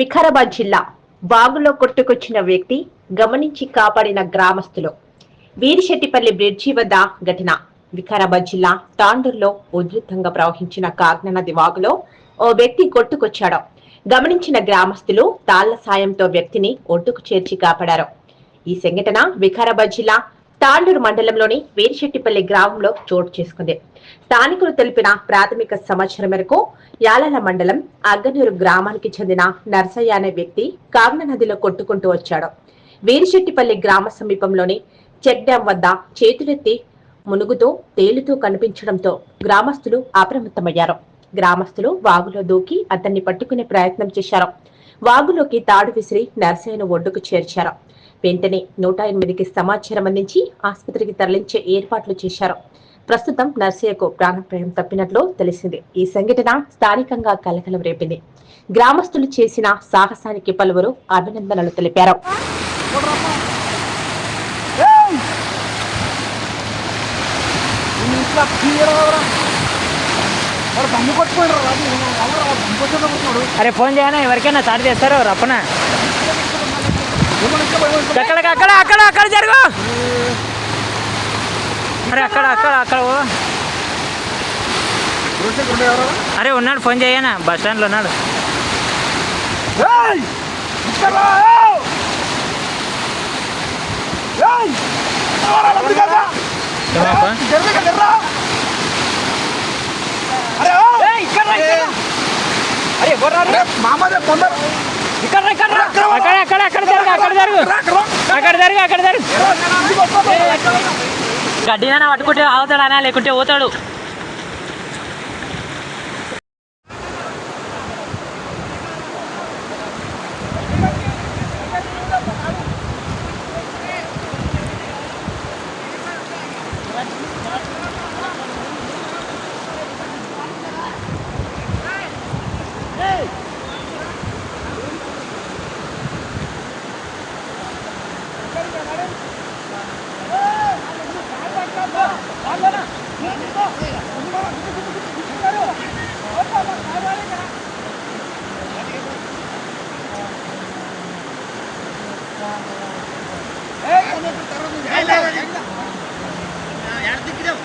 వికారాబాద్ జిల్లా బాగులో కొట్టుకొచ్చిన వ్యక్తి గమనించి కాపాడిన గ్రామస్తులు. వీరిశెట్టిపల్లి బ్రిడ్జి వద్ద ఘటన. వికారాబాద్ జిల్లా తాండూరులో ఉధృతంగా ప్రవహించిన కాగ్న నది వాగులో ఓ వ్యక్తి కొట్టుకొచ్చాడు. గమనించిన గ్రామస్తులు తాళ్ళ సాయంతో వ్యక్తిని ఒడ్డుకు చేర్చి కాపాడారు. ఈ సంఘటన వికారాబాద్ జిల్లా తాండూరు మండలంలోని వేరిశెట్టిపల్లి గ్రామంలో చోటు చేసుకుంది. స్థానికులు తెలిపిన ప్రాథమిక సమాచారం మేరకు యాలల మండలం అగ్గనూరు గ్రామానికి చెందిన నర్సయ్య అనే వ్యక్తి కాగ్న నదిలో కొట్టుకుంటూ వచ్చాడు. వీరిశెట్టిపల్లి గ్రామ సమీపంలోని చెక్ డ్యాం వద్ద చేతులెత్తి మునుగుతూ తేలుతూ కనిపించడంతో గ్రామస్తులు అప్రమత్తమయ్యారు. గ్రామస్తులు వాగులో దూకి అతన్ని పట్టుకునే ప్రయత్నం చేశారు. వాగులోకి తాడు విసిరి నర్సయ్యను ఒడ్డుకు చేర్చారు. వెంటనే నూట ఎనిమిదికి సమాచారం అందించి ఆసుపత్రికి తరలించే ఏర్పాట్లు చేశారు. ప్రస్తుతం నర్సయ్యకు ప్రాణప్రాయం తప్పినట్లు తెలిసింది. ఈ సంఘటన స్థానికంగా కలకలం రేపింది. గ్రామస్తులు చేసిన సాహసానికి పలువురు అభినందనలు తెలిపారు. అరే ఫోన్ చేయనా? ఎవరికైనా సార్ చేస్తారు? రప్పనా? అక్కడ అక్కడ అక్కడ అక్కడ జరుగు. అరే అక్కడ అక్కడ అక్కడ అరే ఉన్నాడు ఫోన్ చేయనా? బస్ స్టాండ్లో ఉన్నాడు. ఇక్కడ. అరే మామదే ఇక్కడ ఇక్కడ. అక్కడ అక్కడ అక్కడ జరుగు అక్కడ జరుగు. అక్కడ జరుగు అక్కడ జరుగు. గడ్డినా పట్టుకుంటే ఆగుతాడు అనా లేకుంటే పోతాడు. ಯಾರು ತಿಕ್ಕಿದೆವು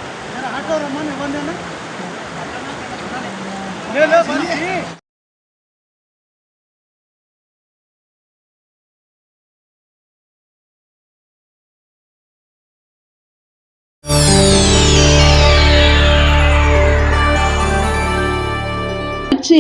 ಆಟೋ ಮನೆ ಬಂದೇನು